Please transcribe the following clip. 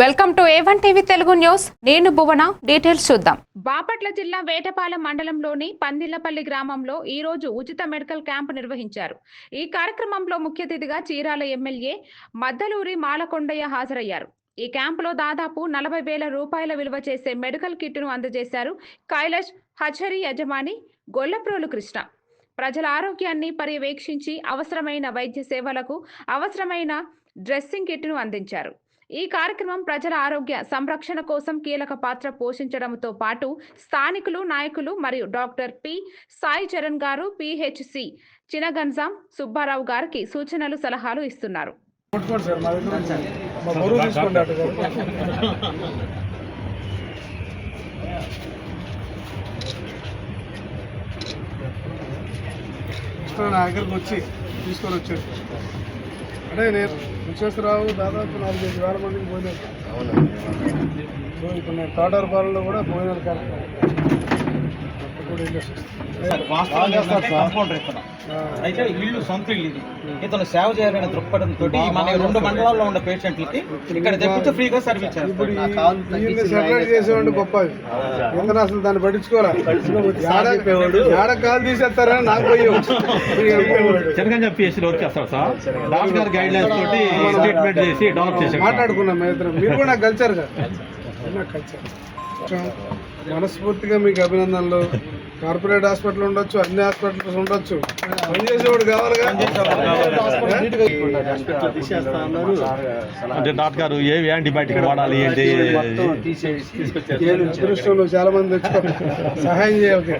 Welcome to A one TV Telugu news. నేను Bhuvana details చూద్దాం. బాపట్ల జిల్లా వేటపాలెం మండలంలోని పందిల్లపల్లి గ్రామంలో ఈ రోజు ఉచిత మెడికల్ క్యాంప్ నిర్వహించారు. ఈ కార్యక్రమంలో ముఖ్య అతిథిగా చీరాల ఎమ్మెల్యే మద్దలూరి మాలకొండయ్య హాజరయ్యారు. ఈ క్యాంపులో దాదాపు నలభై వేల రూపాయల విలువ చేసే మెడికల్ కిట్ను అందజేశారు కైలాష్ హచరీ యజమాని గొల్లప్రోలు కృష్ణ. ప్రజల ఆరోగ్యాన్ని పర్యవేక్షించి అవసరమైన వైద్య సేవలకు అవసరమైన డ్రెస్సింగ్ కిట్ను అందించారు. ఈ కార్యక్రమం ప్రజల ఆరోగ్య సంరక్షణ కోసం కీలక పాత్ర పోషించడంతో పాటు స్థానికులు నాయకులు మరియు డాక్టర్ పి. సాయి చరణ్ గారు పిహెచ్సి చినగంజాం సుబ్బారావు గారికి సూచనలు సలహాలు ఇస్తున్నారు. నా దగ్గరకు వచ్చి తీసుకొని వచ్చాడు అంటే నేను విశ్వేశ్వరరావు దాదాపు నాలుగైదు వేల మందికి సో ఇప్పుడు నేను టాటర్ పాలనలో కూడా పోయినాను. కార్యక్రమం అయితే ఇల్లు సొంత ఇల్లు ఇది. ఇతను సేవ చేయాలనే దృక్పథంతో మన రెండు మండలాల్లో ఉన్న పేషెంట్లకి ఇక్కడ తెప్పితే ఫ్రీగా సర్వీస్ చేస్తారు. చేసేవాడు గొప్ప అసలు దాన్ని పట్టించుకోరా ఏడ- కాలు తీసేస్తారని నాకు వచ్చేస్తారు సార్? డాక్టర్ గారి గైడ్ లైన్స్ తోటి స్టేట్మెంట్ చేసి డెవలప్ చేసాం మాట్లాడుకున్నాం మీరు కూడా నాకు కల్చర్ కల్చర్ మనస్ఫూర్తిగా మీకు అభినందనలు. కార్పొరేట్ హాస్పిటల్ ఉండొచ్చు అన్ని హాస్పిటల్స్ ఉండొచ్చు. పనిచేసేవాడు కావాలిగా? అంటే డాక్టర్ గారు ఏ యాంటీబయాటిక్ వాడాలి ఏంటి? చాలా మంది సహాయం చేయాలి.